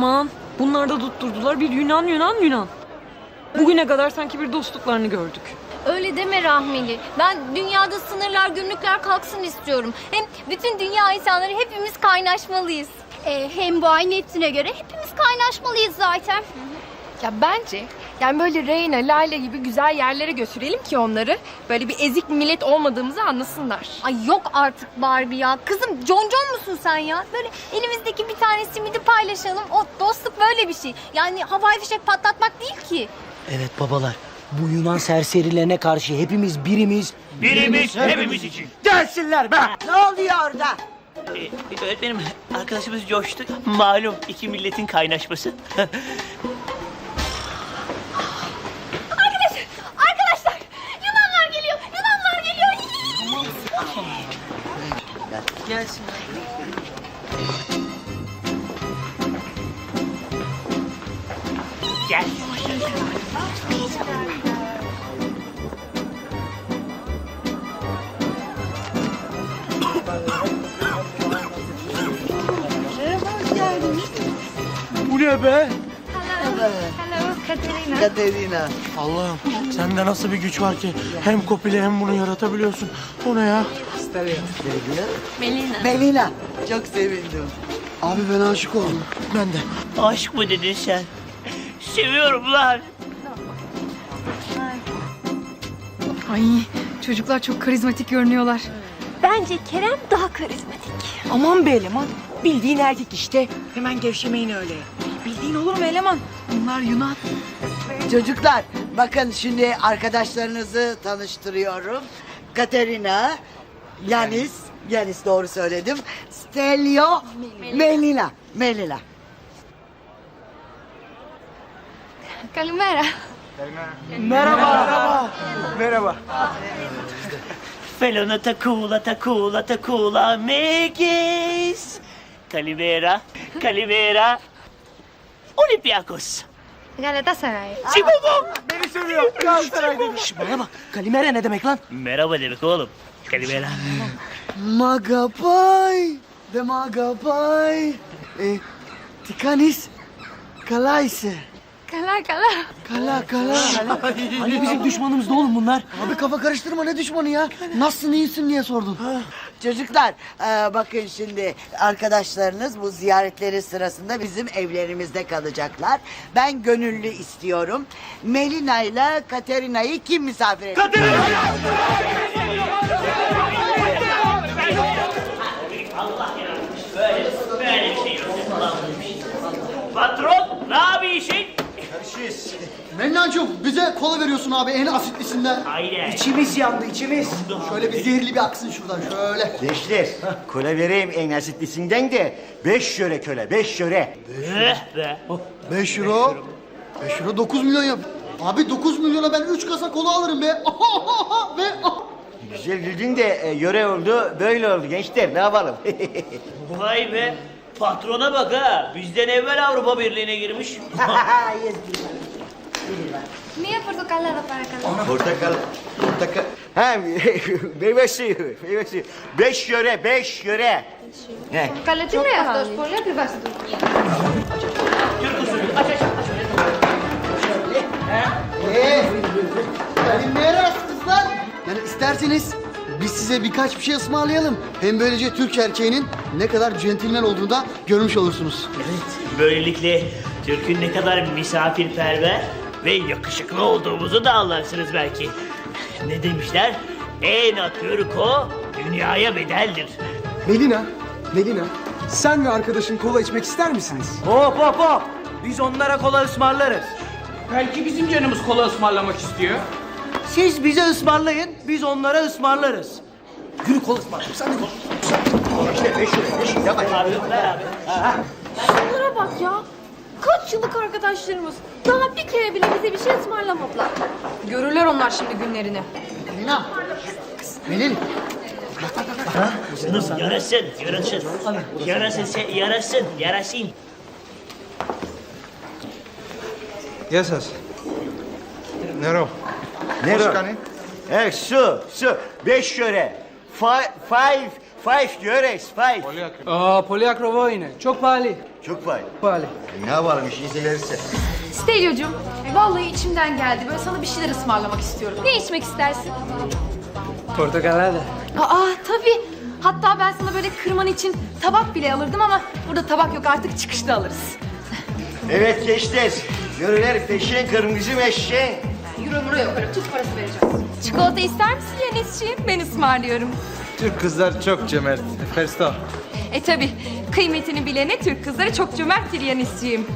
Aman bunlar da tutturdular bir Yunan Yunan Yunan. Bugüne kadar sanki bir dostluklarını gördük. Öyle deme Rahmeli. Ben dünyada sınırlar, gümrükler kalksın istiyorum. Hem bütün dünya insanları hepimiz kaynaşmalıyız. Ee, hem bu ay Neptün'e göre hepimiz kaynaşmalıyız zaten. Ya bence yani böyle Reyna, Lale gibi güzel yerlere götürelim ki onları. Böyle bir ezik millet olmadığımızı anlasınlar. Ay yok artık Barbie ya. Kızım concon musun sen ya? Böyle elimizdeki bir tane simidi paylaşalım. O dostluk böyle bir şey. Yani havai fişek patlatmak değil ki. Evet babalar. Bu Yunan serserilerine karşı hepimiz birimiz. Birimiz hepimiz için. Gelsinler be! Ne oluyor orada? Ee, öğretmenim arkadaşımız coştu. Malum iki milletin kaynaşması. Arkadaşlar Yunanlar geliyor. Yunanlar geliyor. Gelsin. Gel. Bu ne be? Hello Katerina. Katerina. Allah'ım sende nasıl bir güç var ki hem kopili hem bunu yaratabiliyorsun. O ne ya? Melina. Melina. Çok sevindim. Abi ben aşık oldum. Ben de. Aşk mı dedin sen? Seviyorum lan. Ay çocuklar çok karizmatik görünüyorlar. Bence Kerem daha karizmatik. Aman be eleman. Bildiğin erkek işte. Hemen gevşemeyin öyle. Bildiğin olur mu eleman? Bunlar Yunan. Çocuklar bakın şimdi arkadaşlarınızı tanıştırıyorum. Katerina, Yanis, Yanis doğru söyledim. Stelio, Melina. Melina. Kalimera. Felona takula takula takula megis. Kalimera, Kalimera. Olympiakos. Galatasaray. Sibobom. Şş, bana bak. Kalimera ne demek lan? Merhaba demek oğlum. Kalimera. Magapay. De magapay. E, tikanis. Kalayse. Kala kala. Kala kala. Hani bizim düşmanımız da oğlum bunlar. Abi kafa karıştırma ne düşmanı ya? Nasılsın iyisin diye sordum. Çocuklar e, bakın şimdi arkadaşlarınız bu ziyaretleri sırasında bizim evlerimizde kalacaklar. Ben gönüllü istiyorum. Melina ile Katerina'yı kim misafir edecek? Bir şey yok. Patron? Mennancığım bize kola veriyorsun abi en asitlisinden. Aynen. İçimiz yandı içimiz. Şöyle bir zehirli bir aksın şuradan şöyle. Gençler, köle vereyim en asitlisinden de beş yöre köle, beş yöre. Eh be. 5 euro. 5 euro 9 milyon yap. Abi 9 milyona ben 3 kasa kola alırım be. Ve Güzel güldün de e, yöre oldu, böyle oldu gençler, ne yapalım? Vay be. Patrona bak ha. Bizden evvel Avrupa Birliği'ne girmiş. Mia portocallada para kala. Portakal, portakal. Ha, meyve suyu, meyve suyu. Beş yöre, beş yöre. He. Kalatina yaptı. Sporla bir bastı. Eee Kalimera kızlar. Yani isterseniz biz size birkaç bir şey ısmarlayalım. Hem böylece Türk erkeğinin ne kadar centilmen olduğunu da görmüş olursunuz. Böylelikle Türk'ün ne kadar misafirperver ve yakışıklı olduğumuzu da anlarsınız belki. Ne demişler? En Türko dünyaya bedeldir. Melina, Melina, sen ve arkadaşın kola içmek ister misiniz? Hop hop hop. Biz onlara kola ısmarlarız. Belki bizim canımız kola ısmarlamak istiyor. Siz bize ısmarlayın, biz onlara ısmarlarız. Yürü kola ısmarlayalım. Sen de Şunlara bak ya. Kaç yıllık arkadaşlarımız. Daha bir kere bile bize bir şey ısmarlamadılar. Görürler onlar şimdi günlerini. Melina. Melin. Yarasın, yarasın. Yarasın, se- yarasın, yarasın. Γεια σας. Νερό. Ne Πώς o? κάνει? He, su, su. Beş yöre. Five, five, 5 euros, 5. Polyak. Aa, Polyak rova yine. Çok pahalı. Çok vay. Pahalı. E, ne yapalım işinize gelirse. Stelio'cum, vallahi içimden geldi. Böyle sana bir şeyler ısmarlamak istiyorum. Ne içmek istersin? Portakalada. Aa, tabii. Hatta ben sana böyle kırman için tabak bile alırdım ama burada tabak yok artık çıkışta alırız. Evet gençler. Görüler peşin kırmızı meşin. Euro muro yok öyle tut parası vereceğiz. Çikolata ister misin Yenisciğim? Ben ısmarlıyorum. Türk kızlar çok cömert. Fersto. E tabi kıymetini bilene Türk kızları çok cömerttir Yanis'ciğim.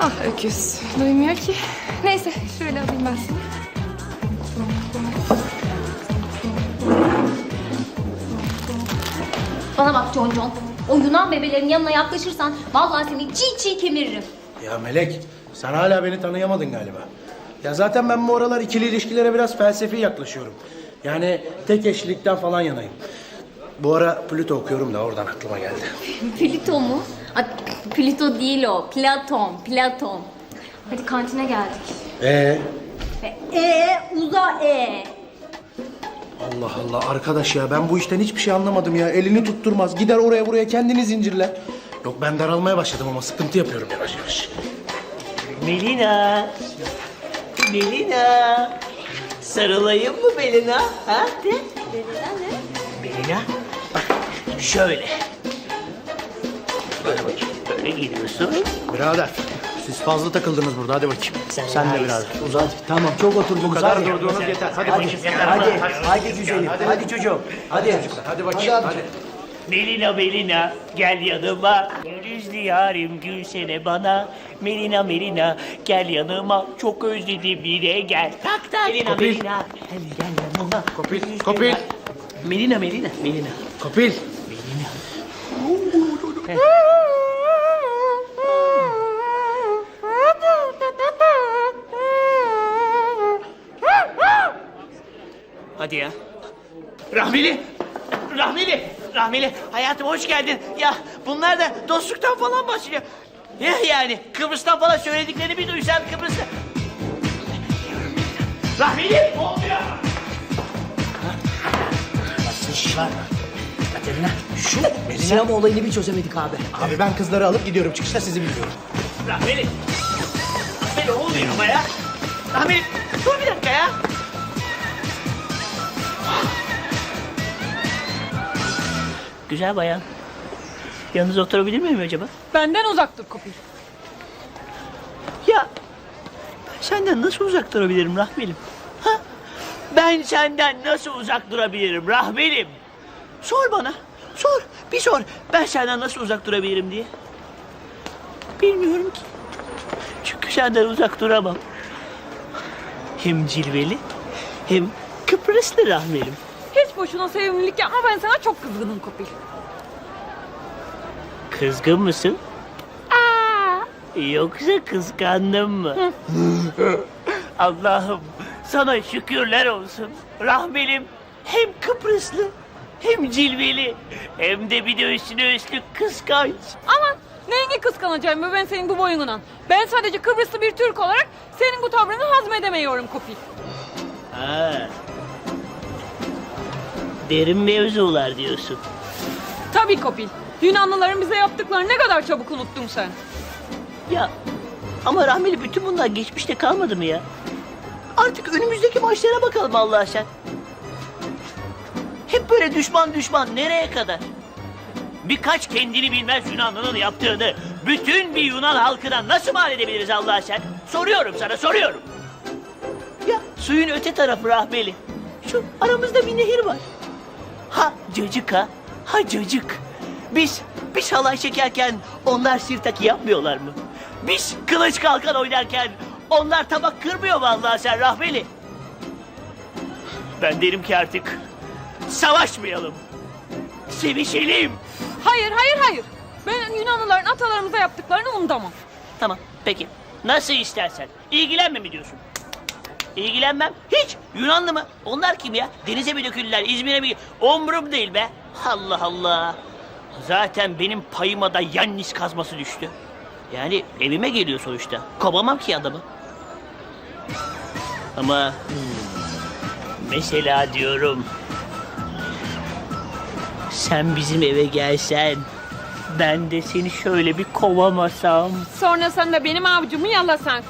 Ah öküz. Duymuyor ki. Neyse şöyle alayım ben seni. Bana bak John John. O Yunan bebelerin yanına yaklaşırsan vallahi seni çiğ çiğ kemiririm. Ya Melek, sen hala beni tanıyamadın galiba. Ya zaten ben bu aralar ikili ilişkilere biraz felsefi yaklaşıyorum. Yani tek eşlilikten falan yanayım. Bu ara Plüto okuyorum da oradan aklıma geldi. Plüto mu? Plüto değil o. Platon, Platon. Hadi kantine geldik. Ee, E uza e. Allah Allah arkadaş ya ben bu işten hiçbir şey anlamadım ya. Elini tutturmaz. Gider oraya buraya kendini zincirler. Yok ben daralmaya başladım ama sıkıntı yapıyorum yavaş yavaş. Melina. Melina. Sarılayım mı Melina? Ha? De. Melina. Bak şöyle. Böyle bakayım. Böyle gidiyorsun. Birader siz fazla takıldınız burada hadi bakayım. Sen Sen, de biraz uzat. Tamam çok oturdunuz. Bu kadar durduğunuz yeter. Hadi bakayım. Hadi, hadi güzelim. Hadi, çocuğum. Hadi çocuklar. Hadi bakayım. Hadi. Melina Melina gel yanıma. Yüzlü yarim gülsene bana. Melina Melina gel yanıma. Çok özledim yine gel. Tak tak. Melina Kopil. Melina. Gel gel yanıma. Kopil, kopil. Melina Melina. Melina. Kopil. Hadi ya. Rahmeli. Rahmeli Rahmeli hayatım hoş geldin Ya bunlar da dostluktan falan bahsediyor Ya yani Kıbrıs'tan falan söylediklerini bir duysan Kıbrıs'ta Rahmeli ne oluyor? Şiş var. Katerina. Şu sinema olayını bir çözemedik abi. Abi ben kızları alıp gidiyorum. Çıkışta sizi biliyorum. Rahmeli Rahmeli olmuyor ama ya Rahmeli dur bir dakika ya Güzel bayan. Yanınıza oturabilir miyim acaba? Benden uzak dur Kopil. Ya ben senden nasıl uzak durabilirim Rahmelim? Ha? Ben senden nasıl uzak durabilirim Rahmelim? Sor bana. Sor. Bir sor. Ben senden nasıl uzak durabilirim diye. Bilmiyorum ki. Çünkü senden uzak duramam. Hem cilveli hem Kıbrıslı Rahmelim. Hiç boşuna sevimlilik yapma ben sana çok kızgınım Kopil. Kızgın mısın? Yoksa kıskandın mı? Allah'ım sana şükürler olsun. Rahmelim hem Kıbrıslı hem cilveli hem de bir de üstüne üstlük kıskanç. Aman neyini kıskanacağım be ben senin bu boyundan. Ben sadece Kıbrıslı bir Türk olarak senin bu tavrını hazmedemiyorum Kopil. Ha. Derin mevzular diyorsun. Tabii Kopil. Yunanlıların bize yaptıklarını ne kadar çabuk unuttun sen. Ya ama Rahmeli bütün bunlar geçmişte kalmadı mı ya? Artık önümüzdeki maçlara bakalım Allah aşkına. Hep böyle düşman düşman nereye kadar? Birkaç kendini bilmez Yunanlı'nın yaptığını bütün bir Yunan halkına nasıl mal edebiliriz Allah aşkına? Soruyorum sana soruyorum. Ya suyun öte tarafı Rahmeli. Şu aramızda bir nehir var. Ha cacık ha. Ha cacık. Biz, biz halay çekerken onlar sirtaki yapmıyorlar mı? Biz kılıç kalkan oynarken onlar tabak kırmıyor mu Allah sen rahmeli? Ben derim ki artık savaşmayalım. Sevişelim. Hayır hayır hayır. Ben Yunanlıların atalarımıza yaptıklarını unutamam. Tamam peki. Nasıl istersen. İlgilenme mi diyorsun? İlgilenmem. Hiç. Yunanlı mı? Onlar kim ya? Denize mi döküldüler? İzmir'e mi? Umrum değil be. Allah Allah. Zaten benim payıma da Yannis kazması düştü. Yani evime geliyor sonuçta. Kovamam ki adamı. Ama mesela diyorum sen bizim eve gelsen Ben de seni şöyle bir kovamasam. Sonra sen de benim avucumu yalasan.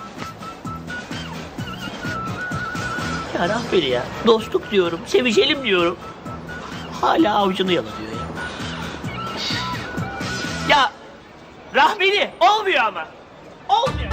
Rahmeli ya. Dostluk diyorum, sevişelim diyorum. Hala avucunu yalanıyor ya. Ya Rahmeli olmuyor ama. Olmuyor.